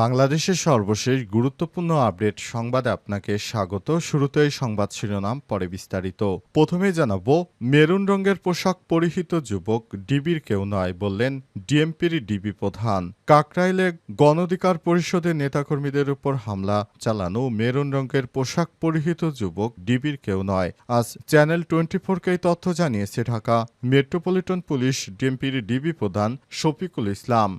বাংলাদেশের সর্বশেষ গুরুত্বপূর্ণ আপডেট সংবাদে আপনাকে স্বাগত। শুরুতেই সংবাদ শিরোনাম, পরে বিস্তারিত। প্রথমে জানাব, মেরুন রঙের পোশাক পরিহিত যুবক ডিবির কেউ নয় বললেন ডিএমপির ডিবি প্রধান। কাকরাইলে গণধিকার পরিষদের নেতাকর্মীদের উপর হামলা চালানো মেরুন রঙের পোশাক পরিহিত যুবক ডিবির কেউ নয়। আজ চ্যানেল টোয়েন্টি ফোরকে তথ্য জানিয়েছে ঢাকা মেট্রোপলিটন পুলিশ ডিএমপির ডিবি প্রধান শফিকুল ইসলাম।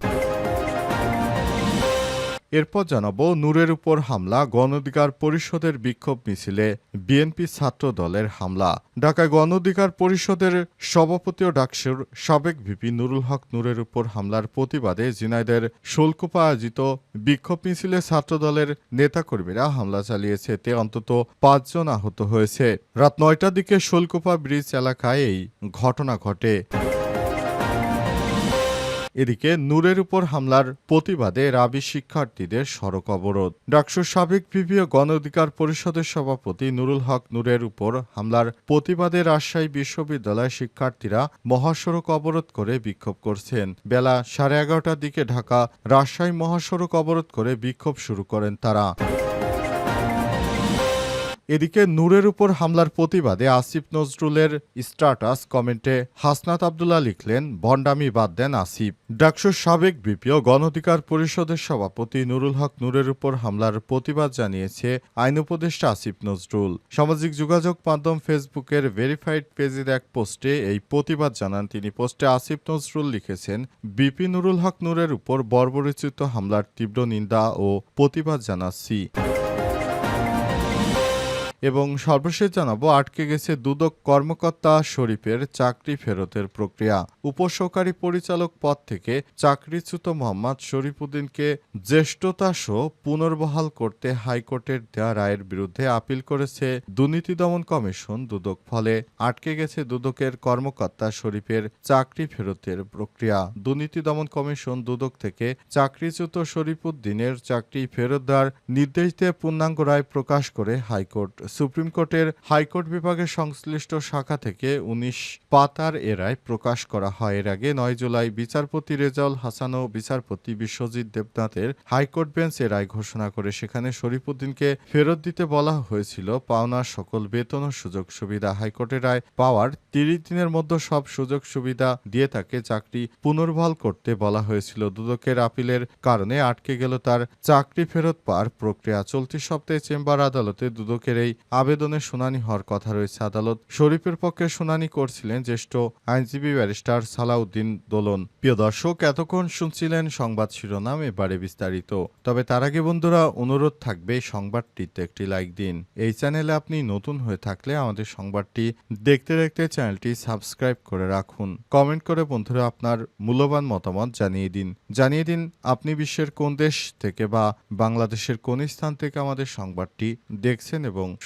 এরপর জানাব নূরের উপর হামলা, গণঅধিকার পরিষদের বিক্ষোভ মিছিলে, বিএনপি ছাত্র দলের হামলা। ঢাকায় গণঅধিকার পরিষদের সভাপতি ও ডাকসুর সাবেক ভিপি নুরুল হক নূরের উপর হামলার প্রতিবাদে জিনাইদের শোলকুপা আয়োজিত বিক্ষোভ মিছিলে ছাত্র দলের নেতাকর্মীরা হামলা চালিয়েছে। এতে অন্তত পাঁচজন আহত হয়েছে। রাত নয়টার দিকে শোলকুপা ব্রিজ এলাকায় এই ঘটনা ঘটে। এদিকে নূরের উপর হামলার প্রতিবাদে রাবি শিক্ষার্থীদের সড়ক অবরোধ। ডাকসুর সাবেক বিভিও গণ অধিকার পরিষদের সভাপতি নুরুল হক নূরের উপর হামলার প্রতিবাদে রাজশাহী বিশ্ববিদ্যালয় শিক্ষার্থীরা মহাসড়ক অবরোধ করে বিক্ষোভ করছেন। বেলা সাড়ে এগারোটার দিকে ঢাকা রাজশাহী মহাসড়ক অবরোধ করে বিক্ষোভ শুরু করেন তারা। এদিকে নূরের উপর হামলার প্রতিবাদে আসিফ নজরুলের স্ট্যাটাস কমেন্টে হাসনাত আবদুল্লাহ লিখলেন, ভণ্ডামি বাদ দেন আসিফ। ডাকসুর সাবেক বিপিও গণঅধিকার পরিষদের সভাপতি নুরুল হক নূরের উপর হামলার প্রতিবাদ জানিয়েছে আইন উপদেষ্টা আসিফ নজরুল। সামাজিক যোগাযোগ মাধ্যম ফেসবুকের ভেরিফাইড পেজের এক পোস্টে এই প্রতিবাদ জানান তিনি। পোস্টে আসিফ নজরুল লিখেছেন বিপি নুরুল হক নূরের উপর বর্বরচিত হামলার তীব্র নিন্দা ও প্রতিবাদ জানাচ্ছি। এবং সর্বশেষ জানাব, আটকে গেছে দুদক কর্মকর্তা শরীফের চাকরি ফেরতের প্রক্রিয়া। উপসহকারী পরিচালক পদ থেকে চাকরিচ্যুত মোহাম্মদ শরীফুদ্দিনকে জ্যেষ্ঠতা সহ পুনর্বহাল করতে হাইকোর্টের দেয়া রায়ের বিরুদ্ধে আপিল করেছে দুর্নীতি দমন কমিশন দুদক। ফলে আটকে গেছে দুদকের কর্মকর্তা শরীফের চাকরি ফেরতের প্রক্রিয়া। দুর্নীতি দমন কমিশন দুদক থেকে চাকরিচ্যুত শরীফুদ্দিনের চাকরি ফেরত দেওয়ার নির্দেশ দিয়ে পূর্ণাঙ্গ রায় প্রকাশ করে হাইকোর্ট সুপ্রিম কোর্টের হাইকোর্ট বিভাগের সংশ্লিষ্ট শাখা থেকে উনিশ পাতার এ রায় প্রকাশ করা হয়। এর আগে নয় জুলাই বিচারপতি রেজাউল হাসান ও বিচারপতি বিশ্বজিৎ দেবনাথের হাইকোর্ট বেঞ্চ এ রায় ঘোষণা করে। সেখানে শরীফুদ্দিনকে ফেরত দিতে বলা হয়েছিল পাওনার সকল বেতন ও সুযোগ সুবিধা। হাইকোর্টের রায় পাওয়ার তিরিশ দিনের মধ্যে সব সুযোগ সুবিধা দিয়ে তাকে চাকরি পুনর্বহাল করতে বলা হয়েছিল। দুদকের আপিলের কারণে আটকে গেল তার চাকরি ফেরত পাওয়ার প্রক্রিয়া। চলতি সপ্তাহে চেম্বার আদালতে দুদকের এই আবেদনের শুনানি হওয়ার কথা রয়েছে আদালত। শরীফের পক্ষে শুনানি করছিলেন জ্যেষ্ঠ আইনজীবী ব্যারিস্টার সালাউদ্দিন দোলন। প্রিয় দর্শক, এতক্ষণ শুনছিলেন সংবাদ শিরোনাম, এবারে বিস্তারিত। তবে তার আগে বন্ধুরা, অনুরোধ থাকবে সংবাদটিতে একটি লাইক দিন। এই চ্যানেলে আপনি নতুন হয়ে থাকলে আমাদের সংবাদটি দেখতে দেখতে চ্যানেলটি সাবস্ক্রাইব করে রাখুন। কমেন্ট করে বন্ধুরা আপনার মূল্যবান মতামত জানিয়ে দিন। জানিয়ে দিন, আপনি বিশ্বের কোন দেশ থেকে বা বাংলাদেশের কোন স্থান থেকে আমাদের সংবাদটি দেখছেন এবং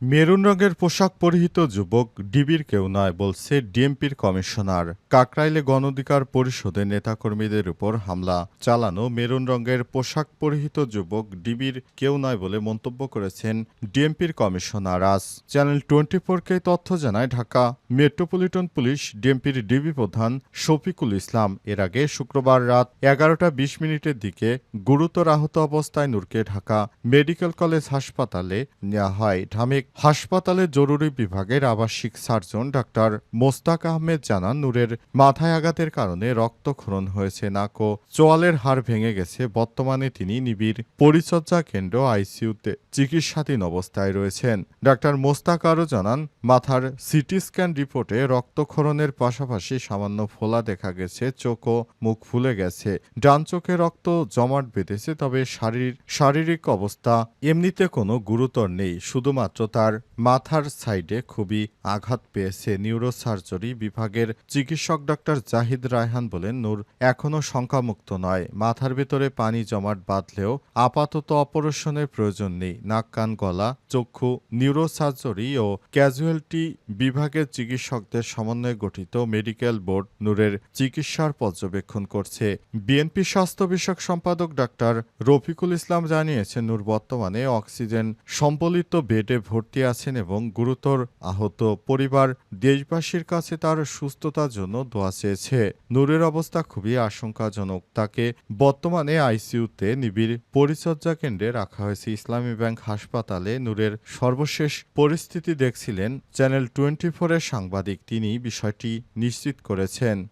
মেরুন রঙের পোশাক পরিহিত যুবক ডিবির কেউ নয়, বলছে ডিএমপির কমিশনার। কাকরাইলে গণঅধিকার পরিষদের নেতাকর্মীদের উপর হামলা। চালানো মেরুন রঙের পোশাক পরিহিত যুবক ডিবির কেউ নয় বলে মন্তব্য করেছেন ডিএমপির কমিশনার। আজ চ্যানেল টোয়েন্টি ফোরকে তথ্য জানায় ঢাকা মেট্রোপলিটন পুলিশ ডিএমপির ডিবি প্রধান শফিকুল ইসলাম। এর আগে শুক্রবার রাত এগারোটা বিশ মিনিটের দিকে গুরুতর আহত অবস্থায় নূরকে ঢাকা মেডিকেল কলেজ হাসপাতালে নেওয়া হয়। ঢামেক হাসপাতালের জরুরি বিভাগের আবাসিক সার্জন ডাক্তার মোস্তাক আহমেদ জানান, নূরের মাথায় আঘাতের কারণে রক্তক্ষরণ হয়েছে, নাক ও চোয়ালের হাড় ভেঙে গেছে। বর্তমানে তিনি নিবিড় পরিচর্যা কেন্দ্র আইসিইউতে চিকিৎসাধীন অবস্থায় রয়েছেন। ডাক্তার মোস্তাক আরও জানান, মাথার সিটি স্ক্যান রিপোর্টে রক্তক্ষরণের পাশাপাশি সামান্য ফোলা দেখা গেছে, চোখ ও মুখ ফুলে গেছে। ডান চোখে রক্ত জমাট বেঁধেছে, তবে শারীর, শারীরিক অবস্থা এমনিতে কোনো গুরুতর নেই, শুধুমাত্র তার মাথার সাইডে খুবই আঘাত পেয়েছে নিউরোসার্জারি বিভাগের চিকিৎসক ডক্টর জাহিদ রায়হান বলেন, নূর এখনও শঙ্কামুক্ত নয়। মাথার ভেতরে পানি জমাট বাঁধলেও আপাতত অপারেশনের প্রয়োজন নেই। নাক, কান, গলা, চক্ষু, নিউরোসার্জারি ও ক্যাজুয়ালিটি বিভাগের চিকিৎসকদের সমন্বয়ে গঠিত মেডিকেল বোর্ড নূরের চিকিৎসার পর্যবেক্ষণ করছে। বিএনপি স্বাস্থ্য বিষয়ক সম্পাদক ডাক্তার রফিকুল ইসলাম জানিয়েছেন, নূর বর্তমানে অক্সিজেন সম্বলিত বেডে ভর্তি আছেন এবং গুরুতর আহত পরিবার দেশবাসীর কাছে তার সুস্থতার জন্য দোয়া চেয়েছে। নূরের অবস্থা খুবই আশঙ্কাজনক। তাকে বর্তমানে আইসিইউতে নিবিড় পরিচর্যা কেন্দ্রে রাখা হয়েছে। ইসলামী ব্যাংক হাসপাতালে নূরের সর্বশেষ পরিস্থিতি দেখছিলেন চ্যানেল টোয়েন্টি ফোরের সাংবাদিক। তিনি বিষয়টি নিশ্চিত করেছেন।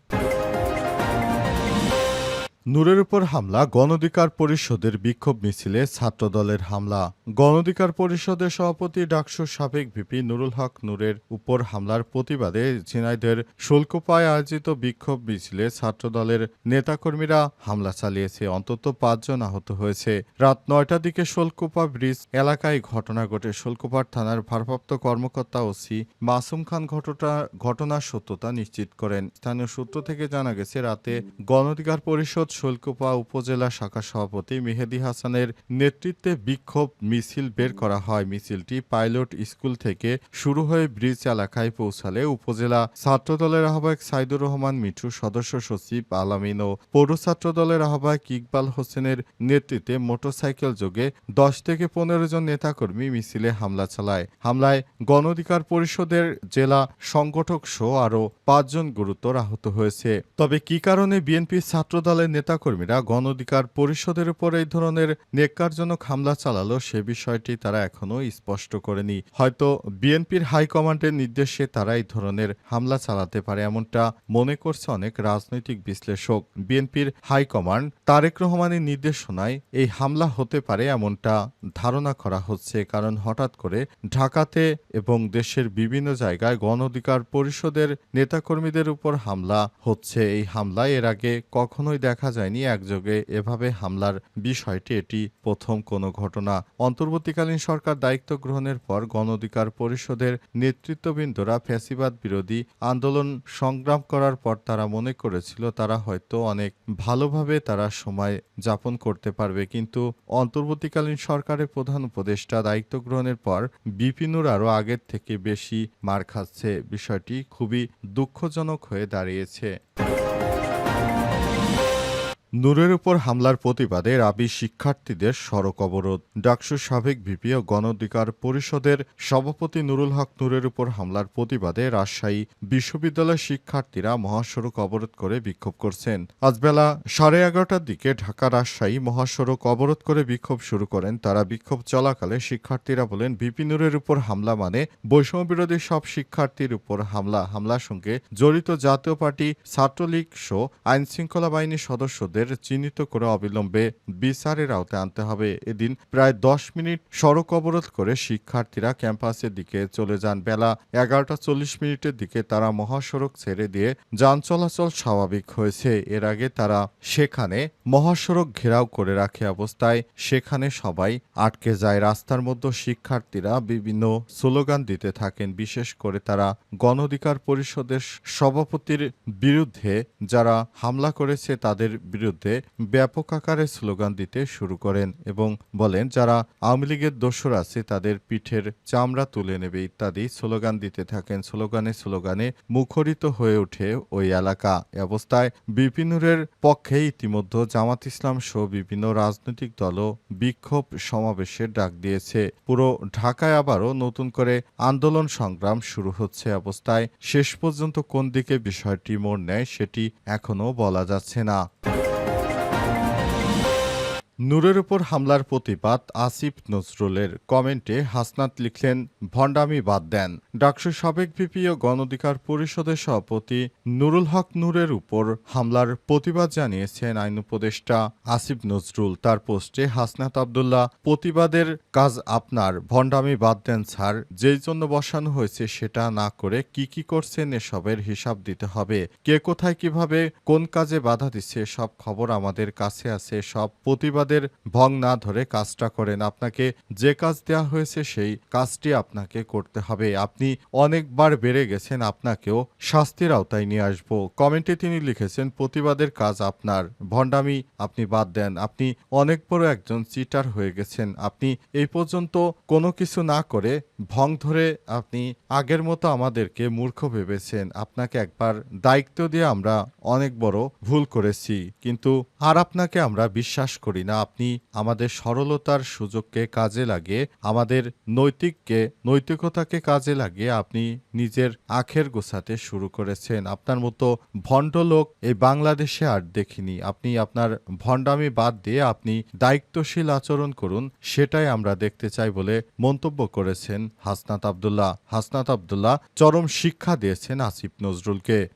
নূরের উপর হামলা, গণধিকার পরিষদের বিক্ষোভ মিছিলে ছাত্রদলের হামলা। গণধিকার পরিষদের সভাপতি ডাকসুর সাবেক ভিপি নুরুল হক নূরের উপর হামলার প্রতিবাদে ঝিনাইদের শুল্কপায় আয়োজিত বিক্ষোভ মিছিলে ছাত্রদলের নেতাকর্মীরা হামলা চালিয়েছে। অন্তত পাঁচজন আহত হয়েছে। রাত নয়টার দিকে শোলকুপা ব্রিজ এলাকায় ঘটনা ঘটে। শোলকুপার থানার ভারপ্রাপ্ত কর্মকর্তা ওসি মাসুম খান ঘটনা ঘটনার সত্যতা নিশ্চিত করেন। স্থানীয় সূত্র থেকে জানা গেছে, রাতে গণধিকার পরিষদ শোলকুপা উপজেলা শাখা সভাপতি মেহেদি হাসানের নেতৃত্বে বিক্ষোভ মিছিল বের করা হয়। মিছিলটি পাইলট স্কুল থেকে শুরু হয়ে ব্রিজ এলাকায় পৌঁছালে উপজেলা ছাত্রদলের আহ্বায়ক সাইদুর রহমান মিঠু, সদস্য সচিব আলামিন ও পৌর ছাত্র দলের আহ্বায়ক ইকবাল হোসেনের নেতৃত্বে মোটরসাইকেল যোগে দশ থেকে পনেরো জন নেতাকর্মী মিছিলে হামলা চালায়। হামলায় গণধিকার পরিষদের জেলা সংগঠক সহ আরও পাঁচজন গুরুতর আহত হয়েছে। তবে কি কারণে বিএনপি ছাত্রদলের নেতাকর্মীরা গণধিকার পরিষদের উপর এই ধরনের নেককারজনক হামলা চালালো সে বিষয়টি তারা এখনও স্পষ্ট করেনি। হয়তো বিএনপির হাইকমান্ডের নির্দেশে তারা এই ধরনের হামলা চালাতে পারে এমনটা মনে করছে অনেক রাজনৈতিক বিশ্লেষক। বিএনপির হাইকমান্ড তারেক রহমানের নির্দেশনায় এই হামলা হতে পারে এমনটা ধারণা করা হচ্ছে, কারণ হঠাৎ করে ঢাকাতে এবং দেশের বিভিন্ন জায়গায় গণ অধিকার পরিষদের নেতাকর্মীদের উপর হামলা হচ্ছে। এই হামলায় এর আগে কখনোই দেখা যায়নি। একযোগে এভাবে হামলার বিষয়টি এটি প্রথম কোনো ঘটনা। অন্তর্বর্তীকালীন সরকার দায়িত্ব গ্রহণের পর গণ অধিকার পরিষদের নেতৃত্ববৃন্দরা ফ্যাসিবাদ বিরোধী আন্দোলন সংগ্রাম করার পর তারা মনে করেছিল তারা হয়তো অনেক ভালোভাবে তারা সময় যাপন করতে পারবে। কিন্তু অন্তর্বর্তীকালীন সরকারের প্রধান উপদেষ্টা দায়িত্ব গ্রহণের পর বিপিনুর আরও আগের থেকে বেশি মার খাচ্ছে। বিষয়টি খুবই দুঃখজনক হয়ে দাঁড়িয়েছে। নূরের উপর হামলার প্রতিবাদে রাবি শিক্ষার্থীদের সড়ক অবরোধ। ডাকসু সাবেক ভিপি ও গণঅধিকার পরিষদের সভাপতি নুরুল হক নূরের উপর হামলার প্রতিবাদে রাজশাহী বিশ্ববিদ্যালয়ের শিক্ষার্থীরা মহাসড়ক অবরোধ করে বিক্ষোভ করছেন। আজ বেলা সাড়ে এগারোটার দিকে ঢাকা রাজশাহী মহাসড়ক অবরোধ করে বিক্ষোভ শুরু করেন তারা। বিক্ষোভ চলাকালে শিক্ষার্থীরা বলেন, ভিপি নূরের উপর হামলা মানে বৈষম্য বিরোধী সব শিক্ষার্থীর উপর হামলা। হামলার সঙ্গে জড়িত জাতীয় পার্টি, ছাত্রলীগ সহ আইন শৃঙ্খলা বাহিনীর সদস্যদের চিহ্নিত করে অবিলম্বে বিচারের আওতায় আনতে হবে। এদিন প্রায় দশ মিনিট সড়ক অবরোধ করে শিক্ষার্থীরা ক্যাম্পাসের দিকে চলে যান বেলা। এগারোটা চল্লিশ মিনিটের দিকে তারা মহাসড়ক ছেড়ে দিয়ে যান চলাচল স্বাভাবিক হয়েছে। এর আগে তারা সেখানে মহাসড়ক ঘেরাও করে রাখে অবস্থায়। সেখানে সবাই আটকে যায়। রাস্তার মধ্যে শিক্ষার্থীরা বিভিন্ন স্লোগান দিতে থাকেন। বিশেষ করে তারা গণ অধিকার পরিষদের সভাপতির বিরুদ্ধে যারা হামলা করেছে তাদের বিরুদ্ধে ব্যাপক আকারে স্লোগান দিতে শুরু করেন এবং বলেন, যারা আওয়ামী লীগের দোসর আছে, তাদের পিঠের চামড়া তুলে নেবে ইত্যাদি স্লোগান দিতে থাকেন। স্লোগানে স্লোগানে মুখরিত হয়ে ওঠে ওই এলাকা। অবস্থায় বিপিনুরের পক্ষে ইতিমধ্যে জামাত ইসলাম সহ বিভিন্ন রাজনৈতিক দলও বিক্ষোভ সমাবেশের ডাক দিয়েছে। পুরো ঢাকায় আবারও নতুন করে আন্দোলন সংগ্রাম শুরু হচ্ছে। অবস্থায় শেষ পর্যন্ত কোন দিকে বিষয়টি মোড় নেয়, সেটি এখনও বলা যাচ্ছে না। নূরের উপর হামলার প্রতিবাদ আসিফ নজরুলের কমেন্টে হাসনাত লিখলেন, ভণ্ডামি বাদ দেন। ডাকসু সাবেক ভিপি ও গণঅধিকার পরিষদের সভাপতি নুরুল হক নূরের উপর হামলার প্রতিবাদ জানিয়েছেন আইন উপদেষ্টা আসিফ নজরুল। তার পোস্টে, হাসনাত আবদুল্লাহ, প্রতিবাদের কাজ আপনার, ভণ্ডামি বাদ দেন স্যার। যেই জন্য বসানো হয়েছে সেটা না করে কি কি করছেন এসবের হিসাব দিতে হবে। কে কোথায় কীভাবে কোন কাজে বাধা দিচ্ছে সব খবর আমাদের কাছে আছে। সব প্রতিবাদের প্রতিবাদের ভং না ধরে কাজটা করেন। আপনাকে যে কাজ দেওয়া হয়েছে সেই কাজটি আপনাকে করতে হবে। আপনি অনেকবার বেড়ে গেছেন, আপনাকেও শাস্তির আওতায় নিয়ে আসব। কমেন্টে তিনি লিখেছেন, প্রতিবাদের কাজ আপনার। ভণ্ডামি আপনি বাদ দেন। আপনি অনেক বড় একজন চিটার হয়ে গেছেন। আপনি এই পর্যন্ত কোনো কিছু না করে ভং ধরে আপনি আগের মতো আমাদেরকে মূর্খ ভেবেছেন। আপনাকে একবার দায়িত্ব দিয়ে আমরা অনেক বড় ভুল করেছি। কিন্তু আর আপনাকে আমরা বিশ্বাস করি না। আপনি আমাদের সরলতার সুযোগকে কাজে লাগিয়ে, আমাদের নৈতিককে, নৈতিকতাকে কাজে লাগিয়ে আপনি নিজের আখের গোছাতে শুরু করেছেন। আপনার মতো ভণ্ড লোক এই বাংলাদেশে আর দেখিনি। আপনি আপনার ভণ্ডামি বাদ দিয়ে আপনি দায়িত্বশীল আচরণ করুন, সেটাই আমরা দেখতে চাই বলে মন্তব্য করেছেন হাসনাত আবদুল্লাহ। হাসনাত আবদুল্লাহ চরম শিক্ষা দিয়েছেন আসিফ নজরুলকে।